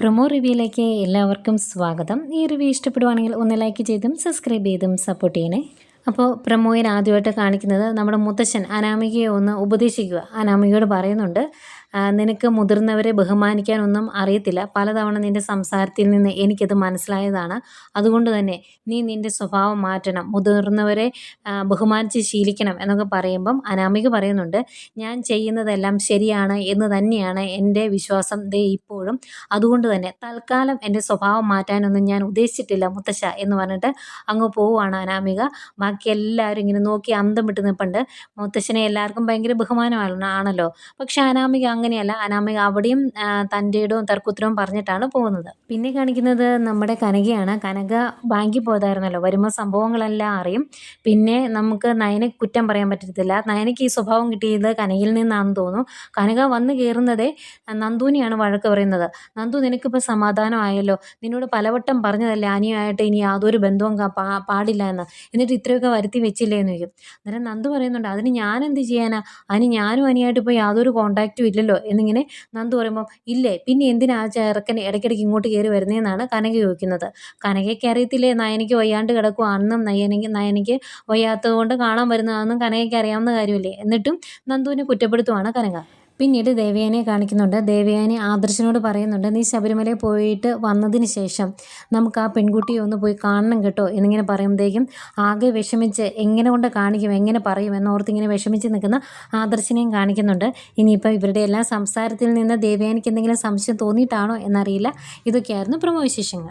Promo റിവ്യൂയിലേക്ക് എല്ലാവർക്കും സ്വാഗതം. ഈ റിവ്യൂ ഇഷ്ടപ്പെടുവാണെങ്കിൽ ഒന്ന് ലൈക്ക് ചെയ്തും സബ്സ്ക്രൈബ് ചെയ്തും സപ്പോർട്ട് ചെയ്യണേ. അപ്പോൾ പ്രമോയിൽ ആദ്യമായിട്ട് കാണിക്കുന്നത് നമ്മുടെ മുത്തശ്ശൻ അനാമികയെ ഒന്ന് ഉപദേശിക്കുക. അനാമികയോട് പറയുന്നുണ്ട് നിനക്ക് മുതിർന്നവരെ ബഹുമാനിക്കാനൊന്നും അറിയത്തില്ല. പലതവണ നിന്റെ സംസാരത്തിൽ നിന്ന് എനിക്കത് മനസ്സിലായതാണ്. അതുകൊണ്ട് തന്നെ നീ നിന്റെ സ്വഭാവം മാറ്റണം. മുതിർന്നവരെ ബഹുമാനിച്ച് ശീലിക്കണം എന്നൊക്കെ പറയുമ്പം അനാമിക പറയുന്നുണ്ട് ഞാൻ ചെയ്യുന്നതെല്ലാം ശരിയാണ് എന്ന് തന്നെയാണ് എന്റെ വിശ്വാസം ദേ ഇപ്പോഴും. അതുകൊണ്ട് തന്നെ തൽക്കാലം എന്റെ സ്വഭാവം മാറ്റാനൊന്നും ഞാൻ ഉദ്ദേശിച്ചിട്ടില്ല മുത്തശ്ശ എന്ന് പറഞ്ഞിട്ട് അങ്ങ് പോവുകയാണ് അനാമിക. ബാക്കി എല്ലാവരും ഇങ്ങനെ നോക്കി അന്തം വിട്ട് നിൽപ്പുണ്ട് മുത്തശ്ശനെ എല്ലാവർക്കും ഭയങ്കര ബഹുമാനമാണ് ആണല്ലോ പക്ഷെ അനാമിക അങ്ങനെയല്ല. അനാമിക അവിടെയും തന്റെ ഇടവും തർക്കുത്തരവും പറഞ്ഞിട്ടാണ് പോകുന്നത്. പിന്നെ കാണിക്കുന്നത് നമ്മുടെ കനകയാണ്. കനക ബാങ്കിൽ പോയതായിരുന്നല്ലോ. വരുമ്പോൾ സംഭവങ്ങളെല്ലാം അറിയും. പിന്നെ നമുക്ക് നയനെ കുറ്റം പറയാൻ പറ്റത്തില്ല. നയനയ്ക്ക് ഈ സ്വഭാവം കിട്ടിയത് കനകയിൽ നിന്നാണെന്ന് തോന്നുന്നു. കനക വന്ന് കയറുന്നതേ നന്ദുവിനെയാണ് വഴക്ക് പറയുന്നത്. നന്ദു നിനക്കിപ്പോൾ സമാധാനമായല്ലോ. നിന്നോട് പലവട്ടം പറഞ്ഞതല്ലേ അനിയുമായിട്ട് ഇനി യാതൊരു ബന്ധവും പാടില്ല എന്ന്. എന്നിട്ട് ഇത്രയൊക്കെ വരുത്തി വെച്ചില്ലേ എന്ന് ചോദിക്കും. അന്നേരം നന്ദു പറയുന്നുണ്ട് അതിന് ഞാൻ എന്ത് ചെയ്യാനാ? അതിന് ഞാനും അനിയായിട്ട് ഇപ്പോൾ യാതൊരു കോണ്ടാക്റ്റും ഇല്ലല്ലോ. എന്നിങ്ങനെ നന്ദു പറയുമ്പോൾ ഇല്ലേ പിന്നെ എന്തിനാ ആ ചെറുക്കൻ ഇടയ്ക്കിടയ്ക്ക് ഇങ്ങോട്ട് കയറി വരുന്നതെന്നാണ് കനക ചോദിക്കുന്നത്. കനകയ്ക്ക് അറിയത്തില്ലേ നയനയ്ക്ക് വയ്യാണ്ട് കിടക്കുവാണെന്നും നയനയ്ക്ക് നയനയ്ക്ക് വയ്യാത്തത് കൊണ്ട് കാണാൻ വരുന്നതാണെന്നും കനകയ്ക്ക് അറിയാവുന്ന കാര്യമില്ലേ? എന്നിട്ടും നന്ദുവിനെ കുറ്റപ്പെടുത്തുവാണ് കനക. പിന്നീട് ദേവയാനെ കാണിക്കുന്നുണ്ട്. ദേവയാനി ആദർശനോട് പറയുന്നുണ്ട് നീ ശബരിമലയിൽ പോയിട്ട് വന്നതിന് ശേഷം നമുക്ക് ആ പെൺകുട്ടിയെ ഒന്ന് പോയി കാണണം കേട്ടോ എന്നിങ്ങനെ പറയുമ്പോഴത്തേക്കും ആകെ വിഷമിച്ച് എങ്ങനെ കൊണ്ട് കാണിക്കും എങ്ങനെ പറയും എന്നോർത്ത് ഇങ്ങനെ വിഷമിച്ച് നിൽക്കുന്ന ആദർശനെയും കാണിക്കുന്നുണ്ട്. ഇനിയിപ്പോൾ ഇവരുടെ എല്ലാ സംസാരത്തിൽ നിന്ന് ദേവയാനിക്ക് എന്തെങ്കിലും സംശയം തോന്നിയിട്ടാണോ എന്നറിയില്ല. ഇതൊക്കെയായിരുന്നു പ്രമോ വിശേഷങ്ങൾ